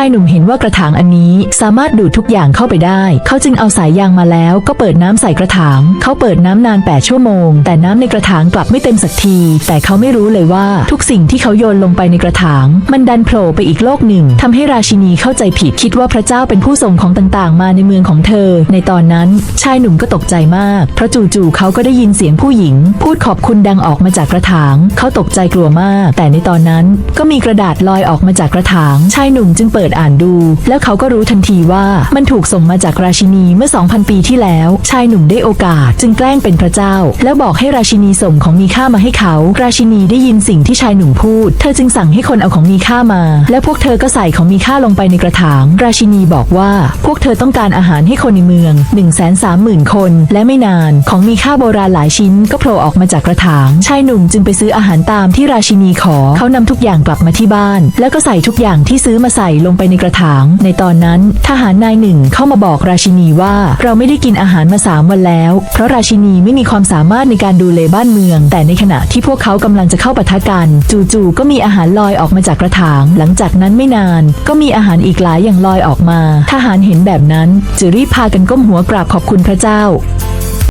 ายหนุ่มเห็นว่ากระถางอันนี้สามารถดูดทุกอย่างเข้าไปได้ เขาจึงเอาสายยางมาแล้วก็เปิดน้ำใส่กระถาง เขาเปิดน้ำนาน 8 ชั่วโมง แต่น้ำในกระถางกลับไม่เต็มสักที แต่เขาไม่รู้เลยว่าทุกสิ่งที่เขาโยนลงไปในกระถาง มันดันโผล่ไปอีกโลกหนึ่งทำให้ราชินีเข้าใจผิดคิดว่าพระเจ้าเป็นผู้ส่งของต่างๆ มาในเมืองของเธอ ในตอนนั้นชายหนุ่มก็ตกใจมาก เพราะจู่ๆเขาก็ได้ยินเสียงผู้หญิง พูดขอบคุณดังออกมาจากกระถาง เขาตกใจกลัวมาก แต่ในตอนนั้นก็มีกระดาษลอยออกมาจากกระถาง ชายหนุ่มจึงเปิดอ่านดู แล้วเขาก็รู้ทันทีว่ามันถูกส่งมาจากราชินีเมื่อ 2,000 ปีที่แล้ว ชายหนุ่มได้โอกาสจึงแกล้งเป็นพระเจ้า แล้วบอกให้ราชินีส่งของมีค่ามาให้เขา ราชินีได้ยินสิ่งที่ชายหนุ่มพูด เธอจึงสั่งให้คนเอาของมีค่ามา และพวกเธอก็ใส่ของมีค่าลงไปในกระถาง ราชินีบอกว่าพวกเธอต้องการอาหารให้คนในเมือง 1 3 0 0 0 0 คน และไม่นานของมีค่าโบราณหลายชิ้นก็โผล่ออกมาจากกระถาง ชายหนุ่มจึงไปซื้ออาหารตามที่ราชินีขอ เขานำทุกอย่างกลับมาที่บ้าน แล้วก็ใส่ทุกอย่างที่ซื้อมาใส่ลงไปในกระถาง ในตอนนั้นทหารนายหนึ่งเข้ามาบอกราชินีว่าเราไม่ได้กินอาหารมาสามวันแล้ว เพราะราชินีไม่มีความสามารถในการดูแลบ้านเมือง แต่ในขณะที่พวกเขากำลังจะเข้าปะทะกัน จู่ๆก็มีอาหารลอยออกมาจากกระถาง หลังจากนั้นไม่นาน ก็มีอาหารอีกหลายอย่างลอยออกมา ทหารเห็นแบบนั้นจึงรีบพากันก้มหัวกราบขอบคุณพระเจ้า